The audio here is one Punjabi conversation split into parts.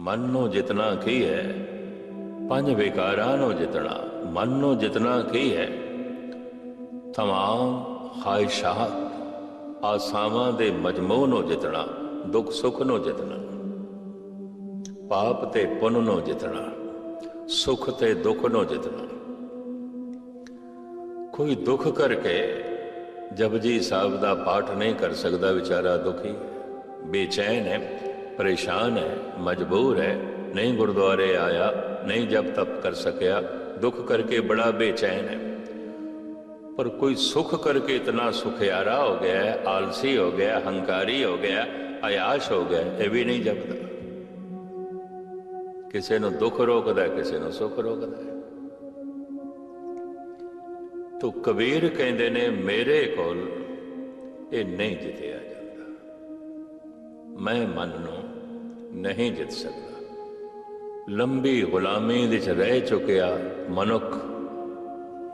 ਮਨ ਨੂੰ ਜਿਤਨਾ ਕੀ ਹੈ, ਪੰਜ ਵਿਕਾਰਾਂ ਨੂੰ ਜਿਤਨਾ, ਮਨ ਨੂੰ ਜਿਤਨਾ ਕੀ ਹੈ। ਤਮਾਮ ਖਾਇਸ਼ਾਤ ਆਸਾਵਾਂ ਦੇ ਮਜਮੂ ਨੂੰ ਜਿਤਨਾ, ਦੁੱਖ ਸੁੱਖ ਨੂੰ ਜਿਤਨਾ, ਪਾਪ ਤੇ ਪੁੰਨ ਨੂੰ ਜਿਤਨਾ, ਸੁੱਖ ਤੇ ਦੁੱਖ ਨੂੰ ਜਿਤਨਾ। ਕੋਈ ਦੁੱਖ ਕਰਕੇ ਜਪਜੀ ਸਾਹਿਬ ਦਾ ਪਾਠ ਨਹੀਂ ਕਰ ਸਕਦਾ ਵਿਚਾਰਾ ਦੁਖੀ, ਬੇਚੈਨ ਹੈ। ਪਰੇਸ਼ਾਨ ਹੈ, ਮਜਬੂਰ ਹੈ, ਨਹੀਂ ਗੁਰਦੁਆਰੇ ਆਇਆ, ਨਹੀਂ ਜਪ ਤਪ ਕਰ ਸਕਿਆ, ਦੁੱਖ ਕਰਕੇ ਬੜਾ ਬੇਚੈਨ ਹੈ। ਪਰ ਕੋਈ ਸੁਖ ਕਰਕੇ ਇਤਨਾ ਸੁਖਿਆਰਾ ਹੋ ਗਿਆ ਆਲਸੀ ਹੋ ਗਿਆ, ਹੰਕਾਰੀ ਹੋ ਗਿਆ ਆਯਾਸ਼ ਹੋ ਗਿਆ, ਇਹ ਵੀ ਨਹੀਂ ਜਪਦਾ। ਕਿਸੇ ਨੂੰ ਦੁੱਖ ਰੋਕਦਾ ਕਿਸੇ ਨੂੰ ਸੁਖ ਰੋਕਦਾ ਹੈ। ਤੋ ਕਬੀਰ ਕਹਿੰਦੇ ਨੇ, ਮੇਰੇ ਕੋਲ ਇਹ ਨਹੀਂ ਜਿੱਤਿਆ ਜਾਂਦਾ। ਮੈਂ ਮਨ ਨੂੰ ਨਹੀਂ ਜਿੱਤ ਸਕਦਾ। ਲੰਬੀ ਗੁਲਾਮੀ ਵਿੱਚ ਰਹਿ ਚੁੱਕਿਆ ਮਨੁੱਖ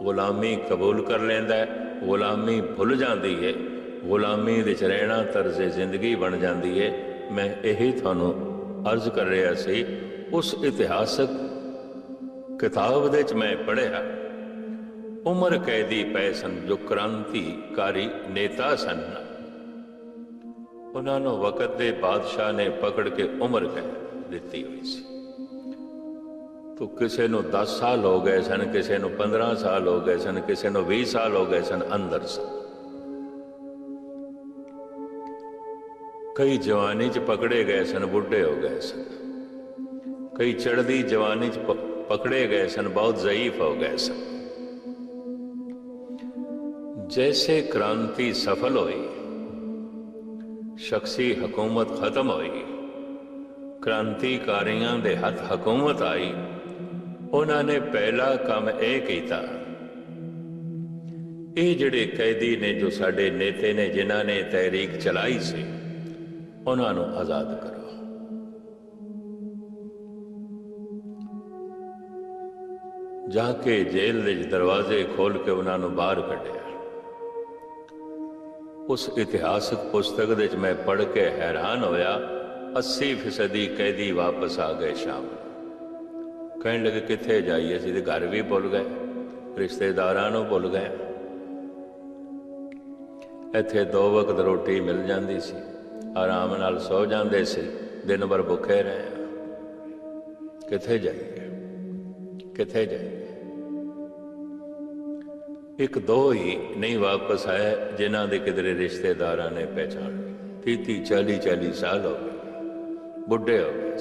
ਗੁਲਾਮੀ ਕਬੂਲ ਕਰ ਲੈਂਦਾ ਹੈ, ਗੁਲਾਮੀ ਭੁੱਲ ਜਾਂਦੀ ਹੈ, ਗੁਲਾਮੀ ਵਿੱਚ ਰਹਿਣਾ ਤਰਜ਼ ਜ਼ਿੰਦਗੀ ਬਣ ਜਾਂਦੀ ਹੈ। ਮੈਂ ਇਹੀ ਤੁਹਾਨੂੰ ਅਰਜ਼ ਕਰ ਰਿਹਾ ਸੀ, ਉਸ ਇਤਿਹਾਸਕ ਕਿਤਾਬ ਦੇ ਵਿੱਚ ਮੈਂ ਪੜ੍ਹਿਆ, ਉਮਰ ਕੈਦੀ ਪਏ ਸਨ, ਜੋ ਕ੍ਰਾਂਤੀਕਾਰੀ ਨੇਤਾ ਸਨ। ਉਹਨਾਂ ਨੂੰ ਵਕਤ ਦੇ ਬਾਦਸ਼ਾਹ ਨੇ ਪਕੜ ਕੇ ਉਮਰ ਕਹਿ ਦਿੱਤੀ ਹੋਈ ਸੀ ਤੋ ਕਿਸੇ ਨੂੰ 10 ਸਾਲ ਹੋ ਗਏ ਸਨ ਕਿਸੇ ਨੂੰ 15 ਸਾਲ ਹੋ ਗਏ ਸਨ ਕਿਸੇ ਨੂੰ 20 ਸਾਲ ਹੋ ਗਏ ਸਨ ਅੰਦਰ ਸਨ ਕਈ ਜਵਾਨੀ ਚ ਪਕੜੇ ਗਏ ਸਨ ਬੁੱਢੇ ਹੋ ਗਏ ਸਨ ਕਈ ਚੜ੍ਹਦੀ ਜਵਾਨੀ ਚ ਪ- ਪਕੜੇ ਗਏ ਸਨ ਬਹੁਤ ਜ਼ਈਫ ਹੋ ਗਏ ਸਨ ਜੈਸੇ ਕ੍ਰਾਂਤੀ ਸਫਲ ਹੋਈ ਸ਼ਖਸੀ ਹਕੂਮਤ ਖਤਮ ਹੋਈ। ਕ੍ਰਾਂਤੀਕਾਰੀਆਂ ਦੇ ਹੱਥ ਹਕੂਮਤ ਆਈ। ਉਹਨਾਂ ਨੇ ਪਹਿਲਾ ਕੰਮ ਇਹ ਕੀਤਾ। ਇਹ ਜਿਹੜੇ ਕੈਦੀ ਨੇ ਜੋ ਸਾਡੇ ਨੇਤੇ ਨੇ, ਜਿਨ੍ਹਾਂ ਨੇ ਤਹਿਰੀਕ ਚਲਾਈ ਸੀ, ਉਹਨਾਂ ਨੂੰ ਆਜ਼ਾਦ ਕਰੋ। ਜਾ ਕੇ ਜੇਲ੍ਹ ਦੇ ਦਰਵਾਜ਼ੇ ਖੋਲ ਕੇ ਉਹਨਾਂ ਨੂੰ ਬਾਹਰ ਕੱਢਿਆ। ਉਸ ਇਤਿਹਾਸਕ ਪੁਸਤਕ ਦੇ ਵਿੱਚ ਮੈਂ ਪੜ੍ਹ ਕੇ ਹੈਰਾਨ ਹੋਇਆ 80 ਫੀਸਦੀ ਕੈਦੀ ਵਾਪਸ ਆ ਗਏ ਸ਼ਾਮ ਨੂੰ। ਕਹਿਣ ਲੱਗੇ, ਕਿੱਥੇ ਜਾਈਏ? ਅਸੀਂ ਤੇ ਘਰ ਵੀ ਭੁੱਲ ਗਏ, ਰਿਸ਼ਤੇਦਾਰਾਂ ਨੂੰ ਭੁੱਲ ਗਏ। ਇੱਥੇ ਦੋ ਵਕਤ ਰੋਟੀ ਮਿਲ ਜਾਂਦੀ ਸੀ, ਆਰਾਮ ਨਾਲ ਸੌ ਜਾਂਦੇ ਸੀ, ਦਿਨ ਭਰ ਭੁੱਖੇ ਰਹੇ। ਕਿੱਥੇ ਜਾਈਏ? ਕਿੱਥੇ ਜਾਈਏ? ਇੱਕ ਦੋ ਹੀ ਨਹੀਂ ਵਾਪਸ ਆਏ, ਜਿਨ੍ਹਾਂ ਦੇ ਕਿਧਰੇ ਰਿਸ਼ਤੇਦਾਰਾਂ ਨੇ ਪਹਿਚਾਣ ਲਈ। 30 40 40 ਸਾਲ ਹੋ ਗਏ। ਬੁੱਢੇ ਹੋ ਗਏ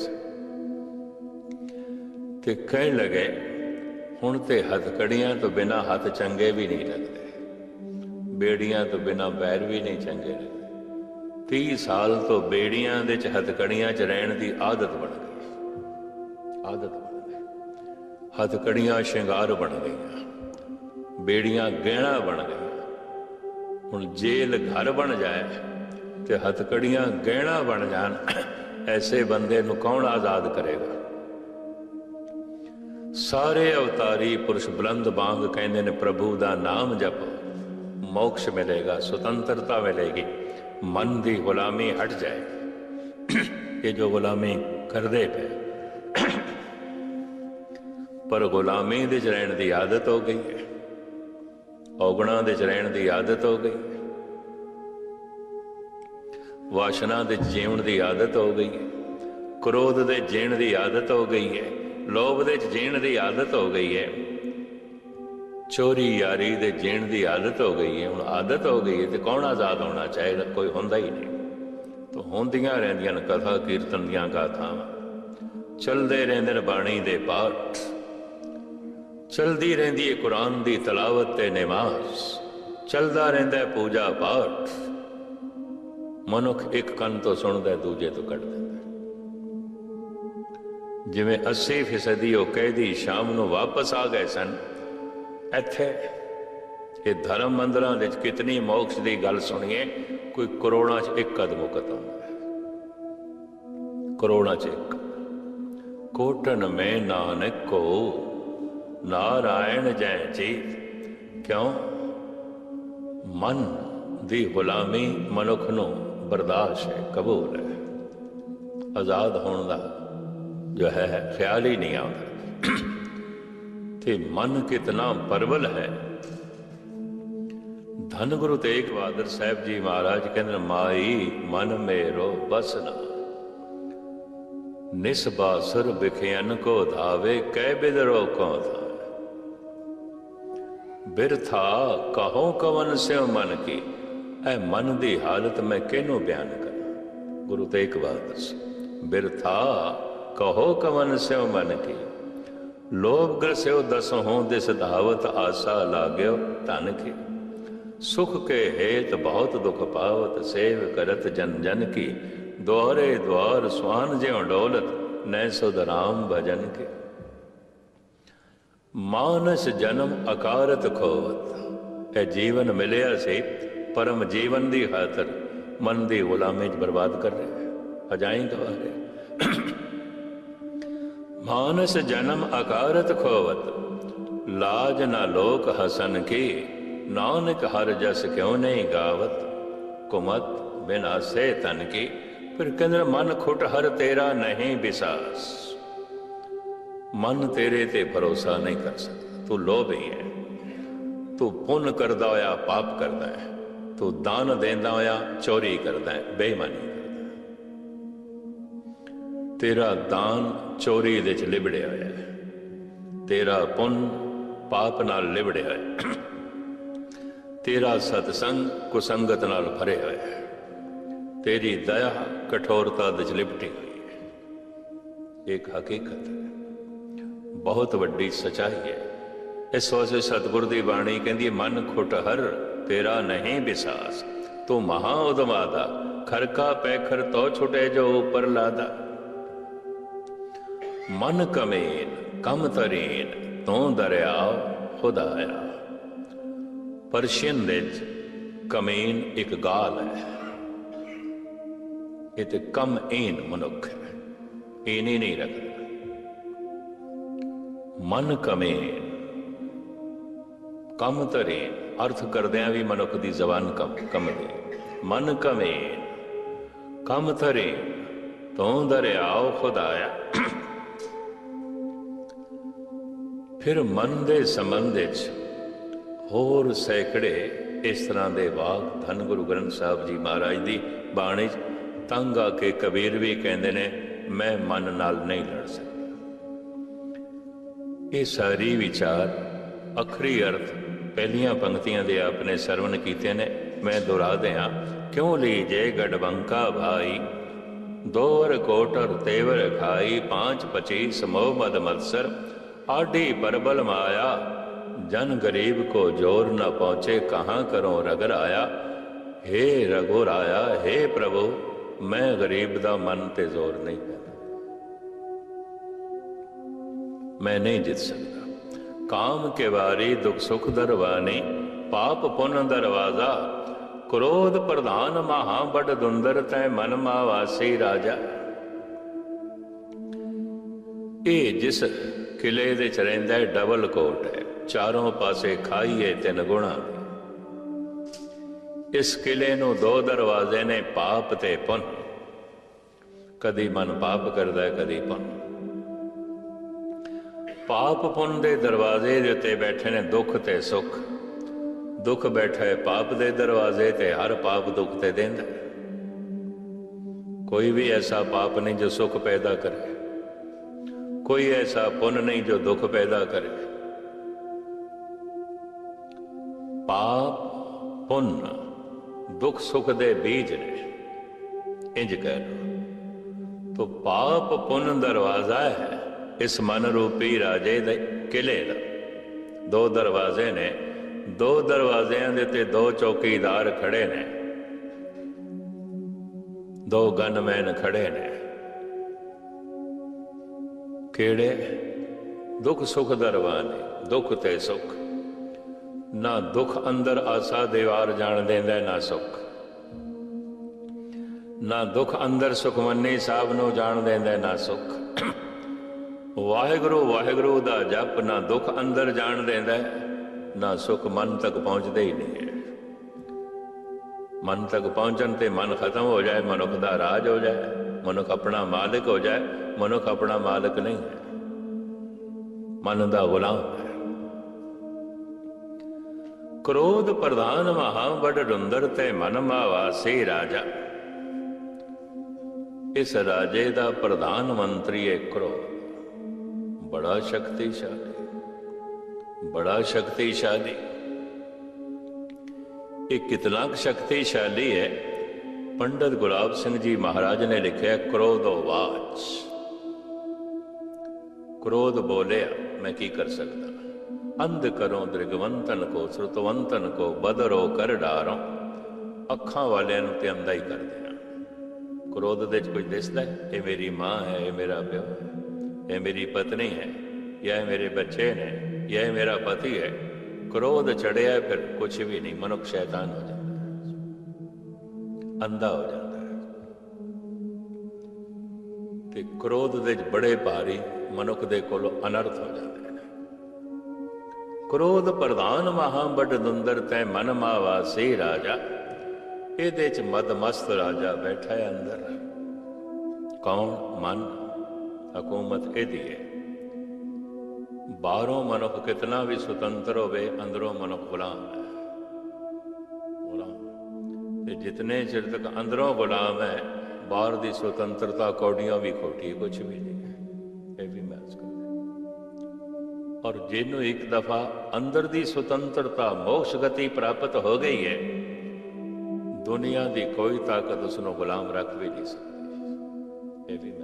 ਤੇ ਕਹਿਣ ਲੱਗੇ, ਹੁਣ ਤੇ ਹੱਥਕੜੀਆਂ ਤੋਂ ਬਿਨਾ ਹੱਥ ਚੰਗੇ ਵੀ ਨਹੀਂ ਲੱਗਦੇ। ਬੇੜੀਆਂ ਤੋਂ ਬਿਨਾ ਪੈਰ ਵੀ ਨਹੀਂ ਚੰਗੇ ਲੱਗਦੇ। 30 ਸਾਲ ਤੋਂ ਬੇੜੀਆਂ ਦੇ ਚ ਹੱਥਕੜੀਆਂ ਚ ਰਹਿਣ ਦੀ ਆਦਤ ਬਣ ਗਈ। ਆਦਤ ਬਣ ਗਈ। ਹੱਥਕੜੀਆਂ ਸ਼ਿੰਗਾਰ ਬਣ ਗਈਆਂ। ਬੇੜੀਆਂ ਗਹਿਣਾ ਬਣ ਗਈਆਂ। ਹੁਣ ਜੇਲ ਘਰ ਬਣ ਜਾਏ ਤੇ ਹੱਥਕੜੀਆਂ ਗਹਿਣਾ ਬਣ ਜਾਣ, ਐਸੇ ਬੰਦੇ ਨੂੰ ਕੌਣ ਆਜ਼ਾਦ ਕਰੇਗਾ? ਸਾਰੇ ਅਵਤਾਰੀ ਪੁਰਸ਼ ਬੁਲੰਦ ਬਾਂਗ ਕਹਿੰਦੇ ਨੇ, ਪ੍ਰਭੂ ਦਾ ਨਾਮ ਜਪੋ, ਮੋਕਸ਼ ਮਿਲੇਗਾ, ਸੁਤੰਤਰਤਾ ਮਿਲੇਗੀ, ਮਨ ਦੀ ਗੁਲਾਮੀ ਹਟ ਜਾਏਗੀ ਇਹ ਜੋ ਗੁਲਾਮੀ ਕਰਦੇ ਪਏ, ਪਰ ਗੁਲਾਮੀ ਦੇ ਚ ਰਹਿਣ ਦੀ ਆਦਤ ਹੋ ਗਈ ਹੈ। ਔਗਣਾ ਦੇ ਚ ਰਹਿਣ ਦੀ ਆਦਤ ਹੋ ਗਈ। ਹੈ ਵਾਸ਼ਨਾ ਦੇ ਜੀਵਨ ਦੀ ਆਦਤ ਹੋ ਗਈ ਕ੍ਰੋਧ ਦੇ ਜੀਣ ਦੀ ਆਦਤ ਹੋ ਗਈ ਹੈ। ਲੋਭ ਦੇ ਜੀਣ ਦੀ ਆਦਤ ਹੋ ਗਈ ਹੈ। ਚੋਰੀ ਯਾਰੀ ਦੇ ਜੀਣ ਦੀ ਆਦਤ ਹੋ ਗਈ ਹੈ। ਹੁਣ ਆਦਤ ਹੋ ਗਈ ਹੈ ਤੇ ਕੌਣ ਆਜ਼ਾਦ ਹੋਣਾ ਚਾਹੇਗਾ? ਕੋਈ ਹੁੰਦਾ ਹੀ ਨਹੀਂ। ਤੋ ਹੁੰਦੀਆਂ ਰਹਿੰਦੀਆਂ ਨੇ ਕਥਾ ਕੀਰਤਨ ਦੀਆਂ ਗਾਥਾਵਾਂ। ਚਲਦੇ ਰਹਿੰਦੇ ਨੇ ਬਾਣੀ ਦੇ ਪਾਠ। ਚਲਦੀ ਰਹਿੰਦੀ ਹੈ ਕੁਰਾਨ ਦੀ ਤਲਾਵਤ ਤੇ ਨਮਾਜ਼। ਚਲਦਾ ਰਹਿੰਦਾ ਹੈ ਪੂਜਾ ਪਾਠ। ਮਨੁੱਖ ਇੱਕ ਕੰਨ ਤੋਂ ਸੁਣਦਾ ਦੂਜੇ ਤੋਂ ਕੱਢ ਦਿੰਦਾ ਹੈ। ਜਿਵੇਂ 80 ਫੀਸਦੀ ਉਹ ਕੈਦੀ ਸ਼ਾਮ ਨੂੰ ਵਾਪਸ ਆ ਗਏ ਸਨ, ਇੱਥੇ ਇਹ ਧਰਮ ਮੰਦਰਾਂ ਵਿੱਚ ਕਿਤਨੀ ਮੋਕਸ਼ ਦੀ ਗੱਲ ਸੁਣੀਏ, ਕੋਈ ਕਰੋੜਾਂ 'ਚ ਇੱਕ ਕਦਮ ਕਦਮ ਕਰੋੜਾਂ 'ਚ ਇੱਕ। ਕੋਟਨ ਮੈਂ ਨਾਨਕ ਕੋ ਨਾਰਾਇਣ ਜੈ ਜੀ ਕਿਉਂ ਮਨ ਦੀ ਗੁਲਾਮੀ ਮਨੁੱਖ ਨੂੰ ਬਰਦਾਸ਼ਤ ਹੈ ਕਬੂਲ ਹੈ ਆਜ਼ਾਦ ਹੋਣ ਦਾ ਜੋ ਹੈ ਖਿਆਲ ਹੀ ਨਹੀਂ ਆਉਂਦਾ ਤੇ ਮਨ ਕਿਤਨਾ ਪਰਵਲ ਹੈ ਧੰਨ ਗੁਰੂ ਤੇਗ ਬਹਾਦਰ ਸਾਹਿਬ ਜੀ ਮਹਾਰਾਜ ਕਹਿੰਦੇ ਮਾਈ ਮਨ ਮੇਰੋ ਬਸਨਾ ਨਿਸਬਾਸੁਰ ਬਿਖਿਆਨ ਕੋ ਧਾਵੇ ਕਹਿ ਬਿਦਰੋ ਕੋ ਧਾਵੇ ਬਿਰਥਾ ਕਹੋ ਕਵਨ ਸਿਉ ਮਨ ਕੀ। ਐ ਮਨ ਦੀ ਹਾਲਤ ਮੈਂ ਕਿਹਨੂੰ ਬਿਆਨ ਕਰਾਂ? ਗੁਰੂ ਤੇਗ ਬਹਾਦਰ ਸਾਹਿਬ, ਬਿਰਥਾ ਕਹੋ ਕਵਨ ਸਿਉ ਮਨ ਕੀ। ਲੋਭ ਗ੍ਰਸਿਓ ਦਸ ਦਿਸ ਧਾਵਤ ਆਸਾ ਲਾਗਿਓ ਧਨ ਕੀ। ਸੁਖ ਕੇ ਹੇਤ ਬਹੁਤ ਦੁਖ ਪਾਵਤ ਸੇਵ ਕਰਤ ਜਨ ਜਨ ਕੀ। ਦੁਆਰੇ ਦੁਆਰ ਸੁਆਨ ਜਿਉ ਡੋਲਤ, ਨੈ ਸੁਧ ਰਾਮ ਭਜਨ ਕੇ। ਮਾਨਸ ਜਨਮ ਅਕਾਰਤ ਖੋਵਤ। ਇਹ ਜੀਵਨ ਮਿਲਿਆ ਸੀ, ਪਰਮ ਜੀਵਨ ਦੀ ਖਾਤਰ। ਮਨ ਦੀ ਗੁਲਾਮੀ ਚ ਬਰਬਾਦ ਕਰ ਰਿਹਾ ਹੈ। ਅਜਾਈ ਗਵਾਰੇ ਮਾਨਸ ਜਨਮ ਅਕਾਰਤ ਖੋਵਤ। ਲਾਜ ਨਾ ਲੋਕ ਹਸਨ ਕੀ, ਨਾਨਕ ਹਰ ਜਸ ਕਿਉ ਨਹੀਂ ਗਾਵਤ। ਕੁਮਤ ਬਿਨਾ ਸੇ ਤਨ ਕੀ, ਫਿਰ ਕਹਿੰਦੇ ਮਨ ਖੁੱਟ ਹਰ ਤੇਰਾ ਨਹੀਂ ਵਿਸਾਸ। ਮਨ ਤੇਰੇ ਤੇ ਭਰੋਸਾ ਨਹੀਂ ਕਰ ਸਕਦਾ। ਤੂੰ ਲੋਭੀ ਹੈ ਤੂੰ ਪੁੰਨ ਕਰਦਾ ਹੋਇਆ, ਪਾਪ ਕਰਦਾ ਹੈ। ਤੂੰ ਦਾਨ ਦੇਂਦਾ ਹੋਇਆ, ਚੋਰੀ ਕਰਦਾ ਹੈ, ਬੇਈਮਾਨੀ ਕਰਦਾ ਤੇਰਾ ਦਾਨ ਚੋਰੀ ਦੇ ਚ ਲਿਬੜਿਆ ਹੋਇਆ ਹੈ। ਤੇਰਾ ਪੁੰਨ ਪਾਪ ਨਾਲ ਲਿਬੜਿਆ ਹੈ। ਤੇਰਾ ਸਤਸੰਗ ਕੁਸੰਗਤ ਨਾਲ ਭਰਿਆ ਹੋਇਆ ਹੈ। ਤੇਰੀ ਦਇਆ ਕਠੋਰਤਾ ਦੇ ਚ ਲਿਪਟੀ ਹੋਈ ਹੈ। ਇੱਕ ਹਕੀਕਤ ਹੈ। ਬਹੁਤ ਵੱਡੀ ਸਚਾਈ ਹੈ। ਇਸ ਵਾਸਤੇ ਸਤਿਗੁਰ ਦੀ ਬਾਣੀ ਕਹਿੰਦੀ ਹੈ, ਮਨ ਖੁੱਟ ਹਰ ਤੇਰਾ ਨਹੀਂ ਵਿਸਾਸ ਤੂੰ ਮਹਾ ਉਦਮਾਦਾ ਖਰਕਾ ਪੈਖਰ ਤੋ ਛੁਟੇ ਜੋ ਉਪਰ ਲਾਦਾ। ਮਨ ਕਮੇਨ ਕਮ ਤਰੀਨ ਤੂੰ ਦਰਿਆ ਖੁਦਾਇਆ। ਪਰਸ਼ੀਅਨ ਵਿੱਚ ਕਮੇਨ ਇੱਕ ਗਾਲ ਹੈ। ਇਹ ਤੇ ਕਮ ਏਨ ਮਨੁੱਖ ਹੈ। ਏਨ ਹੀ ਨਹੀਂ ਰੱਖਦਾ ਮਨ ਕਮੇਨ ਕੰਮ ਤਰੇ ਅਰਥ ਕਰਦਿਆਂ ਵੀ ਮਨੁੱਖ ਦੀ ਜ਼ਬਾਨ ਕਮ ਕਮਦੀ ਮਨ ਕਮੇਨ ਕੰਮ ਤਰੇ ਤੂੰ ਦਰਿਆਓ ਖੁਦਾਇਆ। ਫਿਰ ਮਨ ਦੇ ਸੰਬੰਧ ਵਿੱਚ ਹੋਰ ਸੈਕੜੇ ਇਸ ਤਰ੍ਹਾਂ ਦੇ ਵਾਕ ਧੰਨ ਗੁਰੂ ਗ੍ਰੰਥ ਸਾਹਿਬ ਜੀ ਮਹਾਰਾਜ ਦੀ ਬਾਣੀ 'ਚ, ਤੰਗ ਆ ਕੇ ਕਬੀਰ ਵੀ ਕਹਿੰਦੇ ਨੇ, ਮੈਂ ਮਨ ਨਾਲ ਨਹੀਂ ਲੜ ਸਕਦਾ। ਇਹ ਸਾਰੇ ਵਿਚਾਰ ਅਖਰੀ ਅਰਥ ਪਹਿਲੀਆਂ ਪੰਕਤੀਆਂ ਦੇ ਆਪਨੇ ਸਰਵਣ ਕੀਤੇ ਨੇ। ਮੈਂ ਦੁਹਰਾ ਦਿਆਂ, ਕਿਉਂ ਲੀਜੇ ਗੜਵੰਕਾ ਭਾਈ? ਦੋਰ ਕੋਟਰ ਤੇਵਰ ਖਾਈ, ਪਾਂਚ ਪਚੀ ਸਮੋਹ ਮਦ ਮਤਸਰ ਆਢੀ ਪਰਬਲ ਮਾਇਆ, ਜਨ ਗਰੀਬ ਕੋ ਜੋਰ ਨਾ ਪਹੁੰਚੇ, ਕਹਾਂ ਕਰੋ ਰਗਰ ਆਇਆ? ਹੇ ਰਗੋ ਰਾਇਆ हे ਪ੍ਰਭੂ, ਮੈਂ ਗਰੀਬ ਦਾ ਮਨ ਤੇ ਜ਼ੋਰ ਨਹੀਂ ਮੈਂ ਨਹੀਂ ਜਿੱਤ ਸਕਦਾ। ਕਾਮ ਕੇ ਵਾਰੀ ਦੁਖ ਸੁਖ ਦਰਵਾਨੀ ਪਾਪ ਪੁੰਨ ਦਰਵਾਜ਼ਾ ਕ੍ਰੋਧ ਪ੍ਰਧਾਨ ਮਹਾ ਬੜ ਦੁੰਦਰ, ਤੈ ਮਨ ਮਾ ਵਾਸੀ ਰਾਜਾ। ਇਹ ਜਿਸ ਕਿਲੇ ਦੇ ਚ ਰਹਿੰਦਾ ਹੈ, ਡਬਲ ਕੋਟ ਹੈ। ਚਾਰੋਂ ਪਾਸੇ ਖਾਈ ਹੈ ਤਿੰਨ ਗੁਣਾ ਇਸ ਕਿਲੇ ਨੂੰ ਦੋ ਦਰਵਾਜ਼ੇ ਨੇ, ਪਾਪ ਤੇ ਪੁੰਨ। ਕਦੀ ਮਨ ਪਾਪ ਕਰਦਾ ਕਦੀ ਪੁੰਨ। ਪਾਪ ਪੁੰਨ ਦੇ ਦਰਵਾਜ਼ੇ ਦੇ ਉੱਤੇ ਬੈਠੇ ਨੇ, ਦੁੱਖ ਤੇ ਸੁੱਖ। ਦੁੱਖ ਬੈਠਾ ਹੈ ਪਾਪ ਦੇ ਦਰਵਾਜ਼ੇ ਤੇ, ਹਰ ਪਾਪ ਦੁੱਖ ਤੇ ਦਿੰਦਾ ਕੋਈ ਵੀ ਐਸਾ ਪਾਪ ਨਹੀਂ ਜੋ ਸੁੱਖ ਪੈਦਾ ਕਰੇ। ਕੋਈ ਐਸਾ ਪੁੰਨ ਨਹੀਂ ਜੋ ਦੁੱਖ ਪੈਦਾ ਕਰੇ। ਪਾਪ, ਪੁੰਨ, ਦੁੱਖ, ਸੁੱਖ ਦੇ ਬੀਜ ਨੇ। ਇੰਜ ਕਹਿ ਲੋ ਤੋ ਪਾਪ ਪੁੰਨ ਦਰਵਾਜ਼ਾ ਹੈ। ਇਸ ਮਨ ਰੂਪੀ ਰਾਜੇ ਦੇ ਕਿਲੇ ਦਾ। ਦੋ ਦਰਵਾਜ਼ੇ ਨੇ, ਦੋ ਦਰਵਾਜ਼ਿਆਂ ਦੇ ਤੇ ਦੋ ਚੌਕੀਦਾਰ ਖੜੇ ਨੇ। ਦੋ ਗਨਮੈਨ ਖੜੇ ਨੇ। ਕਿਹੜੇ? ਦੁੱਖ ਸੁਖ ਦਰਵਾਨੇ ਦੁੱਖ ਤੇ ਸੁਖ। ਨਾ ਦੁੱਖ ਅੰਦਰ ਆਸਾ ਦੀਵਾਰ ਜਾਣ ਦਿੰਦਾ, ਨਾ ਸੁਖ। ਨਾ ਦੁੱਖ ਅੰਦਰ ਸੁਖਮਨੀ ਸਾਹਿਬ ਨੂੰ ਜਾਣ ਦਿੰਦਾ, ਨਾ ਸੁਖ। ਵਾਹਿਗੁਰੂ ਵਾਹਿਗੁਰੂ ਦਾ ਜਪ ਨਾ ਦੁੱਖ ਅੰਦਰ ਜਾਣ ਦਿੰਦਾ ਨਾ ਸੁਖ ਮਨ ਤੱਕ ਪਹੁੰਚਦੇ ਹੀ ਨਹੀਂ ਹੈ। ਮਨ ਤੱਕ ਪਹੁੰਚਣ ਤੇ ਮਨ ਖਤਮ ਹੋ ਜਾਏ, ਮਨੁੱਖ ਦਾ ਰਾਜ ਹੋ ਜਾਏ, ਮਨੁੱਖ ਆਪਣਾ ਮਾਲਕ ਹੋ ਜਾਏ, ਮਨੁੱਖ ਆਪਣਾ ਮਾਲਕ ਨਹੀਂ ਹੈ। ਮਨ ਦਾ ਗੁਲਾਮ ਹੈ। ਕ੍ਰੋਧ ਪ੍ਰਧਾਨ ਮਹਾ ਬੜ ਡੁੰਦਰ ਤੇ ਮਨ ਮਾਵਾਸੀ ਰਾਜਾ। ਇਸ ਰਾਜੇ ਦਾ ਪ੍ਰਧਾਨ ਮੰਤਰੀ ਹੈ ਕ੍ਰੋਧ। ਬੜਾ ਸ਼ਕਤੀਸ਼ਾਲੀ ਬੜਾ ਸ਼ਕਤੀਸ਼ਾਲੀ। ਇਹ ਕਿਤਨਾ ਕੁ ਸ਼ਕਤੀਸ਼ਾਲੀ ਹੈ? ਪੰਡਤ ਗੁਲਾਬ ਸਿੰਘ ਜੀ ਮਹਾਰਾਜ ਨੇ ਲਿਖਿਆ ਕ੍ਰੋਧਵਾਚ ਕ੍ਰੋਧ ਬੋਲਿਆ, ਮੈਂ ਕੀ ਕਰ ਸਕਦਾ? ਅੰਧ ਕਰੋ, ਦ੍ਰਿਗਵੰਤਨ ਕੋ, ਸ੍ਰੁਤਵੰਤਨ ਕੋ, ਬਦਰੋ ਕਰ ਡਾਰੋ। ਅੱਖਾਂ ਵਾਲਿਆਂ ਨੂੰ ਤੇ ਅੰਧਾ ਹੀ ਕਰ ਦੇਣਾ। ਕ੍ਰੋਧ ਦੇ ਵਿੱਚ ਕੁਝ ਦਿਸਦਾ ਇਹ ਮੇਰੀ ਮਾਂ ਹੈ, ਇਹ ਮੇਰਾ ਪਿਓ ਹੈ। ਇਹ ਮੇਰੀ ਪਤਨੀ ਹੈ ਜਾਂ ਇਹ ਮੇਰੇ ਬੱਚੇ ਨੇ ਜਾਂ ਇਹ ਮੇਰਾ ਪਤੀ ਹੈ। ਕ੍ਰੋਧ ਚੜਿਆ ਫਿਰ ਕੁਝ ਵੀ ਨਹੀਂ, ਮਨੁੱਖ ਸ਼ੈਤਾਨ ਹੋ ਜਾਂਦਾ ਹੈ। ਅੰਧਾ ਹੋ ਜਾਂਦਾ ਹੈ। ਤੇ ਕ੍ਰੋਧ ਦੇ ਬੜੇ ਭਾਰੀ ਮਨੁੱਖ ਦੇ ਕੋਲ ਅਨਰਥ ਹੋ ਜਾਂਦੇ ਨੇ। ਕ੍ਰੋਧ ਪ੍ਰਧਾਨ ਮਹਾ ਵੱਡ ਦੁੰਦਰ ਤੈ ਮਨ ਮਾਵਾਸੀ ਰਾਜਾ। ਇਹਦੇ ਚ ਮਦਮਸਤ ਰਾਜਾ ਬੈਠਾ ਹੈ ਅੰਦਰ। ਕੌਣ? ਮਨ। ਹਕੂਮਤ ਇਹਦੀ ਹੈ ਬਾਹਰੋਂ ਮਨੁੱਖ ਕਿਤਨਾ ਵੀ ਸੁਤੰਤਰ ਹੋਵੇ ਅੰਦਰੋਂ ਮਨੁੱਖ ਗੁਲਾਮ ਹੈ ਗੁਲਾਮ ਤੇ ਜਿਤਨੇ ਚਿਰ ਤੱਕ ਅੰਦਰੋਂ ਗੁਲਾਮ ਹੈ ਬਾਹਰ ਦੀ ਸੁਤੰਤਰਤਾ ਕੌਡੀਆਂ ਵੀ ਖੋਟੀ ਕੁਝ ਵੀ ਨਹੀਂ ਹੈ ਇਹ ਵੀ ਮੈਚ ਕਰਦੇ ਔਰ ਜਿਹਨੂੰ ਇੱਕ ਦਫਾ ਅੰਦਰ ਦੀ ਸੁਤੰਤਰਤਾ ਮੋਕਸ਼ ਗਤੀ ਪ੍ਰਾਪਤ ਹੋ ਗਈ ਹੈ ਦੁਨੀਆ ਦੀ ਕੋਈ ਤਾਕਤ ਉਸ ਨੂੰ ਗੁਲਾਮ ਰੱਖ ਵੀ ਨਹੀਂ ਸਕਦੀ ਇਹ ਵੀ ਮੈਚ ਕਰਦੇ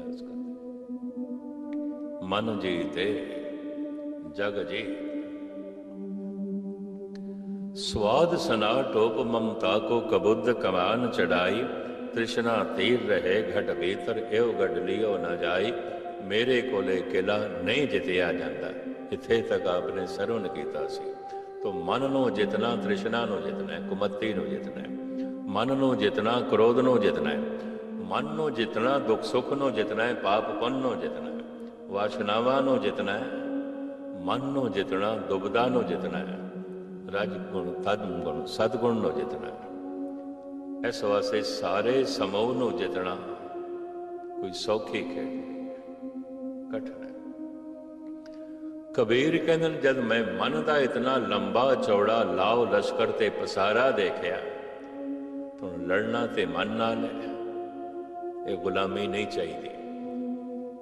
ਮਨ ਜੀ ਤੇ, ਜਗ ਜੀ। ਸਵਾਦ ਸਨਾ ਟੋਪ ਮਮਤਾ ਕੋ ਕਬੁੱਧ ਕਮਾਨ ਚੜਾਈ, ਤ੍ਰਿਸ਼ਨਾ ਤੀਰ ਰਹੇ ਘਟ ਬੀਤਰ, ਇਹੋ ਗੜ ਲਿਓ ਨਾ ਜਾਈ। ਮੇਰੇ ਕੋਲੇ ਕਿਲਾ ਨਹੀਂ ਜਿੱਤਿਆ ਜਾਂਦਾ ਇੱਥੇ ਤੱਕ ਆਪਨੇ ਸਰੋਂ ਕੀਤਾ ਸੀ। ਤੋ ਮਨ ਨੂੰ ਜਿਤਨਾ, ਤ੍ਰਿਸ਼ਨਾ ਨੂੰ ਜਿਤਨਾ, ਕੁਮਤੀ ਨੂੰ ਜਿਤਨਾ, ਮਨ ਨੂੰ ਜਿਤਨਾ, ਕ੍ਰੋਧ ਨੂੰ ਜਿਤਨਾ, ਮਨ ਨੂੰ ਜਿਤਨਾ, ਦੁੱਖ ਸੁੱਖ ਨੂੰ ਜਿਤਨਾ, ਪਾਪ ਪੁੰਨ ਨੂੰ ਜਿਤਨਾ ਵਾਸ਼ਨਾਵਾਂ ਨੂੰ ਜਿੱਤਣਾ ਹੈ, ਮਨ ਨੂੰ ਜਿੱਤਣਾ, ਦੁਬਦਾ ਨੂੰ ਜਿੱਤਣਾ ਹੈ, ਰਜ ਗੁਣ, ਤਦ ਗੁਣ, ਸਤਗੁਣ ਨੂੰ ਜਿੱਤਣਾ ਹੈ। ਇਸ ਵਾਸਤੇ ਸਾਰੇ ਸਮੂਹ ਨੂੰ ਜਿੱਤਣਾ ਕੋਈ ਸੌਖੀ ਖੇਡ ਨਹੀਂ ਕਠਿਨ ਹੈ। ਕਬੀਰ ਕਹਿੰਦੇ ਜਦ ਮੈਂ ਮਨ ਦਾ ਇਤਨਾ ਲੰਬਾ ਚੌੜਾ ਲਾਓ ਲਸ਼ਕਰ ਤੇ ਪਸਾਰਾ ਦੇਖਿਆ, ਤਾਂ ਲੜਨਾ ਤੇ ਮਨ ਨਾਲ ਇਹ ਗੁਲਾਮੀ ਨਹੀਂ ਚਾਹੀਦੀ।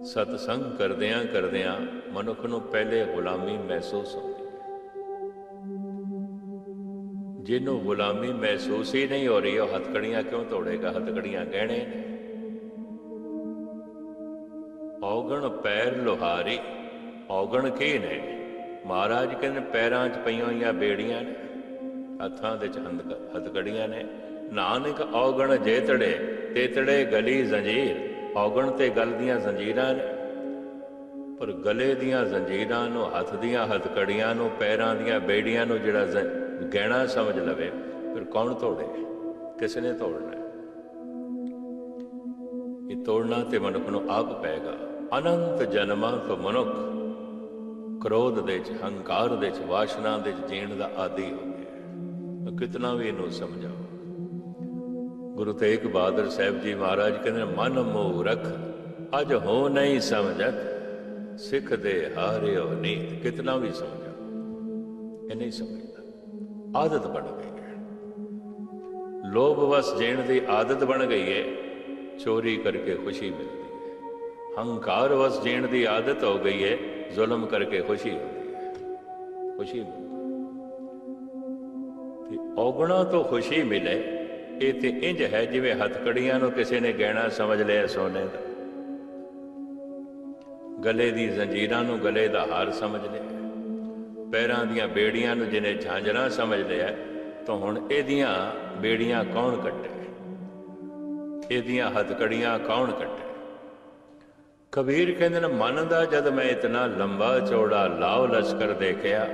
ਸਤਸੰਗ ਕਰਦਿਆਂ ਕਰਦਿਆਂ ਮਨੁੱਖ ਨੂੰ ਪਹਿਲੇ ਗੁਲਾਮੀ ਮਹਿਸੂਸ ਹੁੰਦੀ ਹੈ। ਜਿਹਨੂੰ ਗੁਲਾਮੀ ਮਹਿਸੂਸ ਹੀ ਨਹੀਂ ਹੋ ਰਹੀ, ਉਹ ਹਥਕੜੀਆਂ ਕਿਉਂ ਤੋੜੇਗਾ? ਹਥਕੜੀਆਂ ਗਹਿਣੇ ਔਗਣ ਪੈਰ ਲੋਹਾਰੀ, ਔਗਣ ਕੀ ਨੇ? ਮਹਾਰਾਜ ਕਹਿੰਦੇ ਪੈਰਾਂ 'ਚ ਪਈਆਂ ਹੋਈਆਂ ਬੇੜੀਆਂ ਨੇ। ਹੱਥਾਂ ਦੇ 'ਚ ਹੰਦ- ਹਥਕੜੀਆਂ ਨੇ। ਨਾਨਕ ਔਗਣ ਜੇਤੜੇ, ਤੇਤੜੇ ਗਲੀ ਜ਼ੰਜੀਰ। ਔਗਣ ਤੇ ਗਲ ਦੀਆਂ ਜ਼ੰਜੀਰਾਂ ਨੇ, ਪਰ ਗਲੇ ਦੀਆਂ ਜ਼ੰਜੀਰਾਂ ਨੂੰ, ਹੱਥ ਦੀਆਂ ਹਥਕੜੀਆਂ ਨੂੰ, ਪੈਰਾਂ ਦੀਆਂ ਬੇੜੀਆਂ ਨੂੰ ਜਿਹੜਾ ਗਹਿਣਾ ਸਮਝ ਲਵੇ, ਫਿਰ ਕੌਣ ਤੋੜੇ? ਕਿਸ ਨੇ ਤੋੜਨਾ? ਇਹ ਤੋੜਨਾ ਤੇ ਮਨੁੱਖ ਨੂੰ ਆਪ ਪਏਗਾ। ਅਨੰਤ ਜਨਮਾਂ ਤੋਂ ਮਨੁੱਖ ਕ੍ਰੋਧ ਦੇ ਚ, ਹੰਕਾਰ ਦੇ ਚ, ਵਾਸ਼ਨਾ ਦੇ ਚ ਜੀਣ ਦਾ ਆਦੀ ਹੋ ਗਿਆ। ਕਿਤਨਾ ਵੀ ਇਹਨੂੰ ਸਮਝਾਓ। ਗੁਰੂ ਤੇਗ ਬਹਾਦਰ ਸਾਹਿਬ ਜੀ ਮਹਾਰਾਜ ਕਹਿੰਦੇ ਮਨ ਮੋਹ ਰਖ ਅਜ ਹੋ ਨਹੀਂ ਸਮਝਤ, ਸਿੱਖ ਦੇ ਹਾਰਿਓ ਨੀਤ। ਕਿਤਨਾ ਵੀ ਸਮਝਾਓ ਇਹ ਨਹੀਂ ਸਮਝਦਾ। ਆਦਤ ਬਣ ਗਈ ਹੈ। ਲੋਭ ਵਸ ਜੀਣ ਦੀ ਆਦਤ ਬਣ ਗਈ ਹੈ, ਚੋਰੀ ਕਰਕੇ ਖੁਸ਼ੀ ਮਿਲਦੀ ਹੈ। ਹੰਕਾਰ ਵਸ ਜੀਣ ਦੀ ਆਦਤ ਹੋ ਗਈ ਹੈ, ਜ਼ੁਲਮ ਕਰਕੇ ਖੁਸ਼ੀ ਹੁੰਦੀ ਹੈ। ਖੁਸ਼ੀ ਮਿਲਦੀ ਤੇ ਔਗਣਾ ਤੋਂ ਖੁਸ਼ੀ ਮਿਲੇ ਇਹ ਤੇ ਇੰਜ ਹੈ ਜਿਵੇਂ ਹਥਕੜੀਆਂ ਨੂੰ ਕਿਸੇ ਨੇ ਗਹਿਣਾ ਸਮਝ ਲਿਆ ਸੋਨੇ ਦਾ। ਗਲੇ ਦੀ ਜ਼ੰਜੀਰਾਂ ਨੂੰ ਗਲੇ ਦਾ ਹਾਰ ਸਮਝ ਲਿਆ। ਪੈਰਾਂ ਦੀਆਂ ਬੇੜੀਆਂ ਨੂੰ ਜਿਹਨੇ ਝਾਂਜਰਾਂ ਸਮਝ ਲਿਆ, ਤਾਂ ਹੁਣ ਇਹਦੀਆਂ ਬੇੜੀਆਂ ਕੌਣ ਕੱਟੇ? ਇਹਦੀਆਂ ਹਥਕੜੀਆਂ ਕੌਣ ਕੱਟੇ? ਕਬੀਰ ਕਹਿੰਦੇ ਨੇ ਮਨ ਦਾ ਜਦ ਮੈਂ ਇਤਨਾ ਲੰਬਾ ਚੌੜਾ ਲਾਵ ਲਸ਼ਕਰ ਦੇਖਿਆ,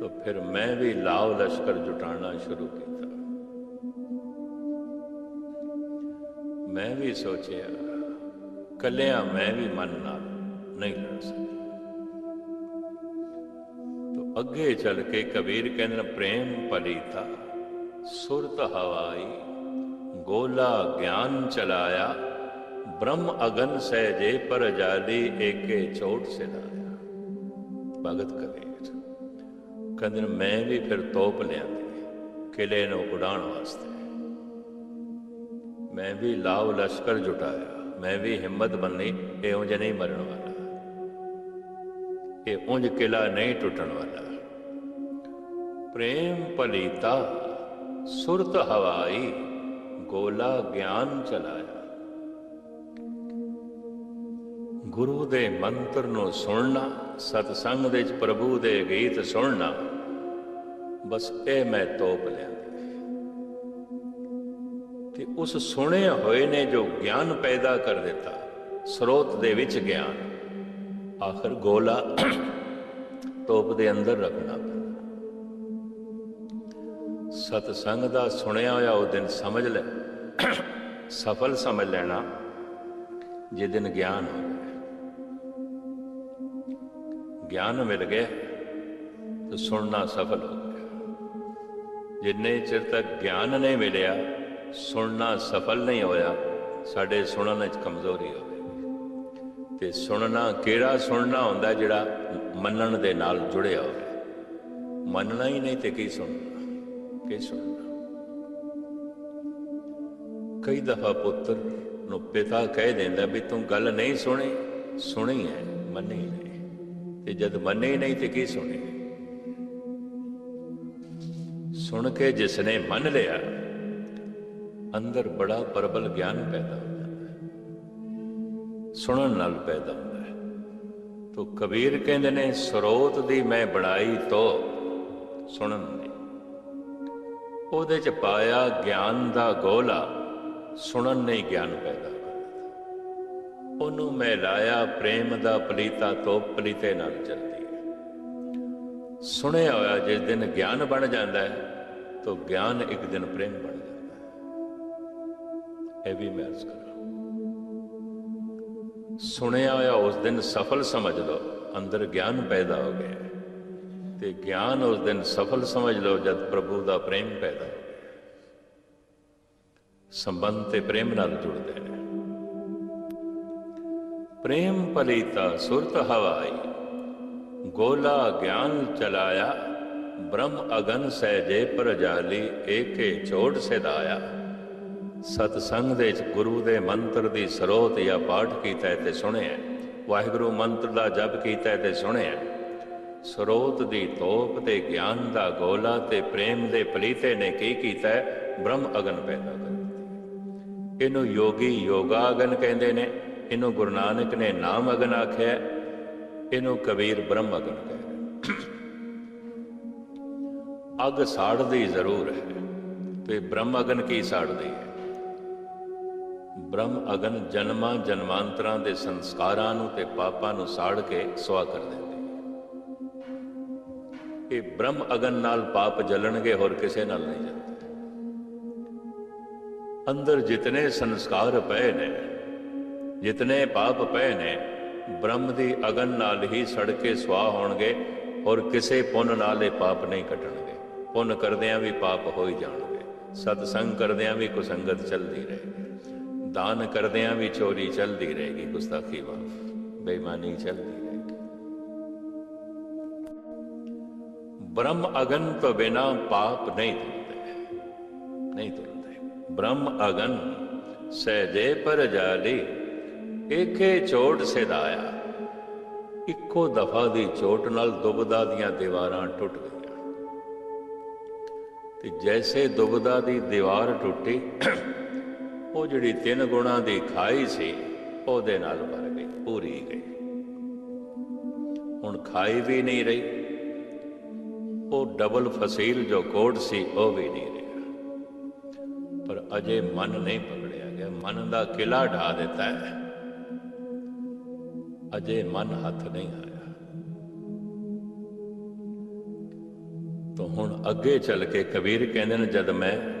ਤਾਂ ਫਿਰ ਮੈਂ ਵੀ ਲਾਵ ਲਸ਼ਕਰ ਜੁਟਾਉਣਾ ਸ਼ੁਰੂ ਕੀਤਾ। ਮੈਂ ਵੀ ਸੋਚਿਆ ਕੱਲਿਆਂ ਮੈਂ ਵੀ ਮਨ ਨਾਲ ਨਹੀਂ ਲੜ ਸਕਦਾ ਤੋ ਅੱਗੇ ਚੱਲ ਕੇ ਕਬੀਰ ਕਹਿੰਦੇ ਨੇ ਪ੍ਰੇਮ ਪਲੀਤਾ ਸੁਰਤ ਹਵਾਈ ਗੋਲਾ ਗਿਆਨ ਚਲਾਇਆ ਬ੍ਰਹਮ ਅਗਨ ਸਹਿਜੇ ਪਰ ਜਾਲੀ ਏਕੇ ਚੋਟ ਸੇ ਲਾਇਆ ਭਗਤ ਕਬੀਰ ਕਹਿੰਦੇ ਨੇ ਮੈਂ ਵੀ ਫਿਰ ਤੋਪ ਲਿਆਂਦੀ ਕਿਲੇ ਨੂੰ ਉਡਾਉਣ ਵਾਸਤੇ ਮੈਂ ਵੀ ਲਾਵ ਲਸ਼ਕਰ ਜੁਟਾਇਆ। ਮੈਂ ਵੀ ਹਿੰਮਤ ਬੰਨੀ ਇਹ ਉਂਝ ਨਹੀਂ ਮਰਨ ਵਾਲਾ। ਇਹ ਉਂਝ ਕਿਲਾ ਨਹੀਂ ਟੁੱਟਣ ਵਾਲਾ। ਪ੍ਰੇਮ ਪਲੀਤਾ ਸੁਰਤ ਹਵਾਈ, ਗੋਲਾ ਗਿਆਨ ਚਲਾਇਆ। ਗੁਰੂ ਦੇ ਮੰਤਰ ਨੂੰ ਸੁਣਨਾ, ਸਤਸੰਗ ਦੇ ਵਿੱਚ ਪ੍ਰਭੂ ਦੇ ਗੀਤ ਸੁਣਨਾ, ਬਸ ਇਹ ਮੈਂ ਤੋਪ ਲਿਆ। ਉਸ ਸੁਣੇ ਹੋਏ ਨੇ ਜੋ ਗਿਆਨ ਪੈਦਾ ਕਰ ਦਿੱਤਾ, ਸਰੋਤ ਦੇ ਵਿੱਚ ਗਿਆਨ। ਆਖਰ ਗੋਲਾ ਤੋਪ ਦੇ ਅੰਦਰ ਰੱਖਣਾ ਪੈਂਦਾ। ਸਤ ਸੰਗ ਦਾ ਸੁਣਿਆ ਹੋਇਆ ਉਹ ਦਿਨ ਸਮਝ ਲੈ, ਸਫਲ ਸਮਝ ਲੈਣਾ, ਜੇ ਦਿਨ ਗਿਆਨ ਹੋ ਜਾਏ ਗਿਆਨ ਮਿਲ ਗਿਆ ਤਾਂ ਸੁਣਨਾ ਸਫਲ ਹੋ ਗਿਆ। ਜਿੰਨੇ ਚਿਰ ਤੱਕ ਗਿਆਨ ਨਹੀਂ ਮਿਲਿਆ ਸੁਣਨਾ ਸਫਲ ਨਹੀਂ ਹੋਇਆ, ਸਾਡੇ ਸੁਣਨ ਵਿੱਚ ਕਮਜ਼ੋਰੀ ਹੋਵੇ ਤੇ ਸੁਣਨਾ, ਕਿਹੜਾ ਸੁਣਨਾ ਹੁੰਦਾ ਜਿਹੜਾ ਮੰਨਣ ਦੇ ਨਾਲ ਜੁੜਿਆ ਹੋਵੇ? ਮੰਨਣਾ ਹੀ ਨਹੀਂ ਤੇ ਕੀ ਸੁਣਨਾ? ਕੀ ਸੁਣਨਾ? ਕਈ ਦਫਾ ਪੁੱਤਰ ਨੂੰ ਪਿਤਾ ਕਹਿ ਦਿੰਦਾ ਵੀ ਤੂੰ ਗੱਲ ਨਹੀਂ ਸੁਣੀ ਸੁਣੀ ਹੈ, ਮੰਨੀ ਨਹੀਂ। ਤੇ ਜਦ ਮੰਨੇ ਨਹੀਂ ਤੇ ਕੀ ਸੁਣੇ? ਸੁਣ ਕੇ ਜਿਸ ਨੇ ਮੰਨ ਲਿਆ ਅੰਦਰ ਬੜਾ ਪਰਬਲ ਗਿਆਨ ਪੈਦਾ ਹੁੰਦਾ ਹੈ। ਸੁਣਨ ਨਾਲ ਪੈਦਾ ਹੁੰਦਾ ਹੈ। ਤੋ ਕਬੀਰ ਕਹਿੰਦੇ ਨੇ, ਸਰੋਤ ਦੀ ਮੈਂ ਬਣਾਈ ਤੋ ਸੁਣਨ ਦੀ। ਉਹਦੇ ਚ ਪਾਇਆ ਗਿਆਨ ਦਾ ਗੋਲਾ, ਸੁਣਨ ਨਹੀਂ ਗਿਆਨ ਪੈਦਾ ਉਹਨੂੰ ਮੈਂ ਲਾਇਆ ਪ੍ਰੇਮ ਦਾ ਪਲੀਤਾ ਤੋਪ ਪਲੀਤੇ ਨਾਲ ਚਲਦੀ ਹੈ ਸੁਣਿਆ ਹੋਇਆ ਜਿਸ ਦਿਨ ਗਿਆਨ ਬਣ ਜਾਂਦਾ ਹੈ, ਤਾਂ ਗਿਆਨ ਇੱਕ ਦਿਨ ਪ੍ਰੇਮ ਬਣ ਇਹ ਵੀ ਮੈਂ ਅਰਜ਼ ਕਰਾਂ ਸੁਣਿਆ ਹੋਇਆ ਉਸ ਦਿਨ ਸਫਲ ਸਮਝ ਲਓ, ਅੰਦਰ ਗਿਆਨ ਪੈਦਾ ਹੋ ਗਿਆ ਤੇ ਗਿਆਨ ਉਸ ਦਿਨ ਸਫਲ ਸਮਝ ਲਓ ਜਦ ਪ੍ਰਭੂ ਦਾ ਪ੍ਰੇਮ ਪੈਦਾ ਹੋ ਸੰਬੰਧ ਤੇ ਪ੍ਰੇਮ ਨਾਲ ਜੁੜਦੇ ਨੇ। ਪ੍ਰੇਮ ਪਲੀਤਾ ਸੁਰਤ ਹਵਾਈ, ਗੋਲਾ ਗਿਆਨ ਚਲਾਇਆ, ਬ੍ਰਹਮ ਅਗਨ ਸਹਿਜੇ ਪ੍ਰਜਾਲੀ, ਏਕੇ ਚੋਟ ਸਿਧਾਇਆ। ਸਤ ਸੰਗ ਦੇ ਵਿੱਚ ਗੁਰੂ ਦੇ ਮੰਤਰ ਦੀ ਸਰੋਤ ਜਾਂ ਪਾਠ ਕੀਤਾ ਤੇ ਸੁਣਿਆ। ਵਾਹਿਗੁਰੂ ਮੰਤਰ ਦਾ ਜਪ ਕੀਤਾ ਤੇ ਸੁਣਿਆ। ਸਰੋਤ ਦੀ ਤੋਪ ਤੇ ਗਿਆਨ ਦਾ ਗੋਲਾ ਤੇ ਪ੍ਰੇਮ ਦੇ ਪਲੀਤੇ ਨੇ ਕੀ ਕੀਤਾ? ਬ੍ਰਹਮ ਅਗਨ ਪੈਦਾ ਕਰ ਇਹਨੂੰ ਯੋਗੀ ਯੋਗਾ ਅਗਨ ਕਹਿੰਦੇ ਨੇ। ਇਹਨੂੰ ਗੁਰੂ ਨਾਨਕ ਨੇ ਨਾਮ ਅਗਨ ਆਖਿਆ। ਇਹਨੂੰ ਕਬੀਰ ਬ੍ਰਹਮ ਅਗਨ ਕਹਿੰਦੇ ਅੱਗ ਸਾੜਦੀ ਜ਼ਰੂਰ ਹੈ। ਤੇ ਬ੍ਰਹਮ ਅਗਨ ਕੀ ਸਾੜਦੀ ਹੈ? ਬ੍ਰਹਮ ਅਗਨ ਜਨਮਾਂ ਜਨਮਾਂਤਰਾਂ ਦੇ ਸੰਸਕਾਰਾਂ ਨੂੰ ਤੇ ਪਾਪਾਂ ਨੂੰ ਸਾੜ ਕੇ ਸਵਾ ਕਰ ਦਿੰਦੀ ਇਹ ਬ੍ਰਹਮ ਅਗਨ ਨਾਲ ਪਾਪ ਜਲਣਗੇ, ਹੋਰ ਕਿਸੇ ਨਾਲ ਨਹੀਂ ਜਲਦੇ। ਅੰਦਰ ਜਿਤਨੇ ਸੰਸਕਾਰ ਪਏ ਨੇ, ਜਿਤਨੇ ਪਾਪ ਪਏ ਨੇ, ਬ੍ਰਹਮ ਦੀ ਅਗਨ ਨਾਲ ਹੀ ਸੜ ਕੇ ਸਵਾਹ ਹੋਣਗੇ ਔਰ ਕਿਸੇ ਪੁੰਨ ਨਾਲ ਇਹ ਪਾਪ ਨਹੀਂ ਕੱਟਣਗੇ। ਪੁੰਨ ਕਰਦਿਆਂ ਵੀ ਪਾਪ ਹੋ ਹੀ ਜਾਣਗੇ। ਸਤਸੰਗ ਕਰਦਿਆਂ ਵੀ ਕੁਸੰਗਤ ਚੱਲਦੀ ਰਹੇਗੀ। ਦਾਨ ਕਰਦਿਆਂ ਵੀ ਚੋਰੀ ਚੱਲਦੀ ਰਹੇਗੀ ਗੁਸਤਾਖੀ ਮਾਫ ਬੇਈਮਾਨੀ ਚੱਲਦੀ ਰਹੇਗੀ ਬ੍ਰਹਮ ਅਗਨ ਤੋਂ ਬਿਨਾ ਪਾਪ ਨਹੀਂ ਧੁਲਦੇ ਨਹੀਂ ਧੁਲਦੇ ਬ੍ਰਹਮ ਅਗਨ ਸਹਿਜੇ ਪਰ ਜਾਲੀ ਏਕੇ ਚੋਟ ਸਿਧਾਇਆ। ਇੱਕੋ ਦਫਾ ਦੀ ਚੋਟ ਨਾਲ ਦੁਬਦਾ ਦੀਆਂ ਦੀਵਾਰਾਂ ਟੁੱਟ ਗਈਆਂ। ਤੇ ਜੈਸੇ ਦੁਬਦਾ ਦੀ ਦੀਵਾਰ ਟੁੱਟੀ ਉਹ ਜਿਹੜੀ ਤਿੰਨ ਗੁਣਾ ਦੀ ਖਾਈ ਸੀ, ਉਹਦੇ ਨਾਲ ਭਰ ਗਈ, ਪੂਰੀ ਗਈ। ਹੁਣ ਖਾਈ ਵੀ ਨਹੀਂ ਰਹੀ। ਉਹ ਡਬਲ ਫਸੀਲ ਜੋ ਕੋਟ ਸੀ, ਉਹ ਵੀ ਨਹੀਂ ਰਿਹਾ। ਪਰ ਅਜੇ ਮਨ ਨਹੀਂ ਪਕੜਿਆ ਗਿਆ। ਮਨ ਦਾ ਕਿਲਾ ਢਾ ਦਿੱਤਾ ਹੈ। ਅਜੇ ਮਨ ਹੱਥ ਨਹੀਂ ਆਇਆ। ਤਾਂ ਹੁਣ ਅੱਗੇ ਚੱਲ ਕੇ ਕਬੀਰ ਕਹਿੰਦੇ ਨੇ, ਜਦ ਮੈਂ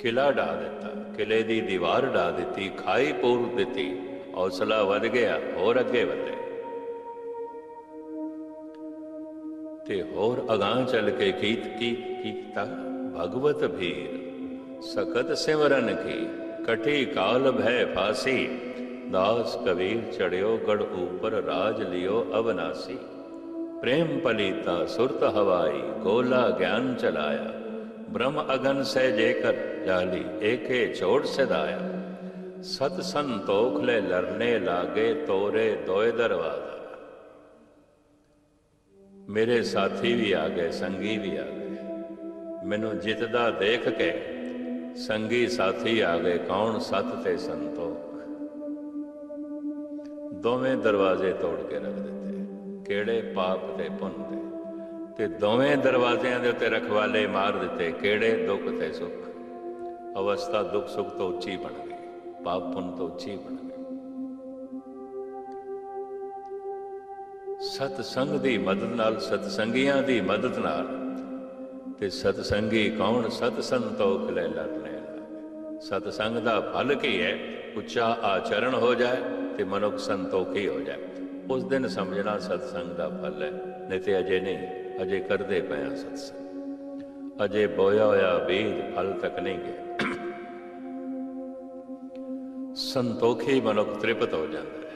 ਕਿਲਾ ਢਾ ਦਿੱਤਾ ਕਿਲੇ ਦੀ ਦੀਵਾਰ ਢਾ ਦਿੱਤੀ, ਖਾਈ ਪੂਰ ਦਿੱਤੀ, ਹੌਸਲਾ ਵੱਧ ਗਿਆ, ਹੋਰ ਅੱਗੇ ਵਧੇ। ਤੇ ਹੋਰ ਅਗਾਹ ਚੱਲ ਕੇ ਕੀਤ ਕੀ ਕੀਤਾ? ਭਗਵਤ ਭੀਰ ਸਖਤ ਸਿਮਰਨ ਕੀ, ਕਠੀ ਕਾਲ ਭੈ ਫਾਸੀ, ਦਾਸ ਕਬੀਰ ਚੜਿਓ ਗੜ ਉਪਰ ਰਾਜ ਲਿਓ ਅਵਨਾਸੀ। ਪ੍ਰੇਮ ਪਲੀਤਾ ਸੁਰਤ ਹਵਾਈ, ਗੋਲਾ ਗਿਆਨ ਚਲਾਇਆ। ਬ੍ਰਹਮ ਅਗਨ ਸਹਿ ਜੇਕਰ ਜਾਲੀ, ਏਕੇ ਛੋੜ ਸਦਾਇਆ। ਸਤ ਸੰਤੋਖ ਲੈ ਲਰਨੇ ਲਾਗੇ, ਤੋਰੇ ਦੋਏ ਦਰਵਾਜ਼ਾ। ਮੇਰੇ ਸਾਥੀ ਵੀ ਆ ਗਏ, ਸੰਗੀ ਵੀ ਆ ਗਏ। ਮੈਨੂੰ ਜਿੱਤਦਾ ਦੇਖ ਕੇ ਸੰਗੀ ਸਾਥੀ ਆ ਗਏ, ਕੌਣ ਸਤ ਤੇ ਸੰਤੋਖ? ਦੋਵੇਂ ਦਰਵਾਜ਼ੇ ਤੋੜ ਕੇ ਰੱਖ ਦਿੱਤੇ, ਕਿਹੜੇ ਪਾਪ ਤੇ ਪੁੰਨ ਤੇ? ਤੇ ਦੋਵੇਂ ਦਰਵਾਜ਼ਿਆਂ ਦੇ ਉੱਤੇ ਰਖਵਾਲੇ ਮਾਰ ਦਿੱਤੇ। ਕਿਹੜੇ? ਦੁੱਖ ਤੇ ਸੁੱਖ। ਅਵਸਥਾ ਦੁੱਖ ਸੁੱਖ ਤੋਂ ਉੱਚੀ ਬਣ ਗਈ। ਪਾਪ ਪੁੰਨ ਤੋਂ ਉੱਚੀ ਬਣ ਗਈ। ਸਤ ਸੰਗ ਦੀ ਮਦਦ ਨਾਲ ਸਤ ਸੰਗੀਆਂ ਦੀ ਮਦਦ ਨਾਲ ਤੇ ਸਤ ਸੰਗੀ ਕੌਣ ਸਤ ਸੰਤੋਖ ਲੈ ਲਰਨੇ ਸਤ ਸੰਗ ਦਾ ਫਲ ਕੀ ਹੈ? ਉੱਚਾ ਆਚਰਣ ਹੋ ਜਾਏ ਤੇ ਮਨੁੱਖ ਸੰਤੋਖੀ ਹੋ ਜਾਏ। ਉਸ ਦਿਨ ਸਮਝਣਾ ਸਤ ਸੰਗ ਦਾ ਫਲ ਹੈ, ਨਹੀਂ ਤੇ ਅਜੇ ਨਹੀਂ। ਅਜੇ ਕਰਦੇ ਪਏ ਹਾਂ ਅਜੇ ਬੋਇਆ ਹੋਇਆ ਬੀਜ ਫਲ ਤੱਕ ਨਹੀਂ ਗਿਆ ਸੰਤੋਖੀ ਮਨੁੱਖ ਤ੍ਰਿਪਤ ਹੋ ਜਾਂਦਾ ਹੈ।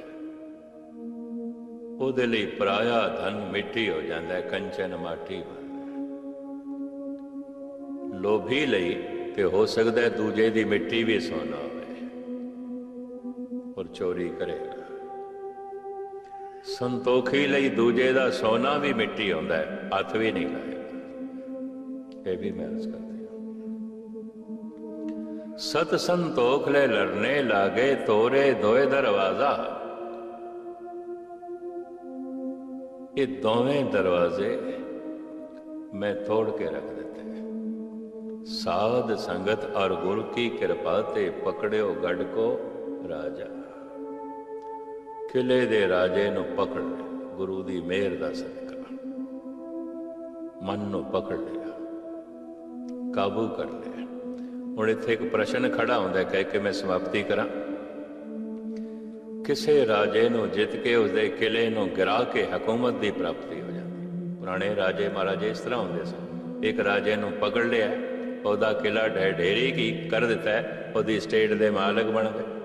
ਉਹਦੇ ਲਈ ਪਰਾਇਆ ਧਨ ਮਿੱਟੀ ਹੋ ਜਾਂਦਾ ਹੈ, ਕੰਚਨ ਮਾਟੀ ਲੋਭੀ ਲਈ ਤੇ ਹੋ ਸਕਦਾ ਹੈ ਦੂਜੇ ਦੀ ਮਿੱਟੀ ਵੀ ਸੋਨਾ ਹੋਵੇ। ਔਰ ਚੋਰੀ ਕਰੇਗਾ। ਸੰਤੋਖੀ ਲਈ ਦੂਜੇ ਦਾ ਸੋਨਾ ਵੀ ਮਿੱਟੀ ਹੁੰਦਾ ਹੈ, ਹੱਥ ਵੀ ਨਹੀਂ ਲਾਏਗਾ ਇਹ ਵੀ ਮੈਂ ਅਰਜ਼ ਕਰਦੀ ਸਤ ਸੰਤੋਖ ਲੈ ਲਰਨੇ ਲਾਗੇ, ਤੋਰੇ ਦੋਏ ਦਰਵਾਜ਼ਾ। ਇਹ ਦੋਵੇਂ ਦਰਵਾਜ਼ੇ ਮੈਂ ਤੋੜ ਕੇ ਰੱਖ ਦਿੱਤੇ। ਸਾਧ ਸੰਗਤ ਔਰ ਗੁਰ ਕੀ ਕਿਰਪਾ ਤੇ ਪਕੜਿਓ ਗੜ ਕੋ ਰਾਜਾ। ਕਿਲੇ ਦੇ ਰਾਜੇ ਨੂੰ ਪਕੜ ਲਿਆ। ਗੁਰੂ ਦੀ ਮਿਹਰ ਦਾ ਸਦਕਾ ਮਨ ਨੂੰ ਪਕੜ ਲਿਆ। ਕਾਬੂ ਕਰ ਲਿਆ। ਹੁਣ ਇੱਥੇ ਇੱਕ ਪ੍ਰਸ਼ਨ ਖੜਾ ਹੁੰਦਾ ਕਹਿ ਕੇ ਮੈਂ ਸਮਾਪਤੀ ਕਰਾਂ। ਕਿਸੇ ਰਾਜੇ ਨੂੰ ਜਿੱਤ ਕੇ ਉਸਦੇ ਕਿਲੇ ਨੂੰ ਗਿਰਾ ਕੇ ਹਕੂਮਤ ਦੀ ਪ੍ਰਾਪਤੀ ਹੋ ਜਾਂਦੀ ਪੁਰਾਣੇ ਰਾਜੇ ਮਹਾਰਾਜੇ ਇਸ ਤਰ੍ਹਾਂ ਹੁੰਦੇ ਸਨ। ਇੱਕ ਰਾਜੇ ਨੂੰ ਪਕੜ ਲਿਆ, ਉਹਦਾ ਕਿਲਾ ਢਹਿ ਢੇਰੀ ਕੀ ਕਰ ਦਿੱਤਾ ਉਹਦੀ ਸਟੇਟ ਦੇ ਮਾਲਕ ਬਣ ਗਏ।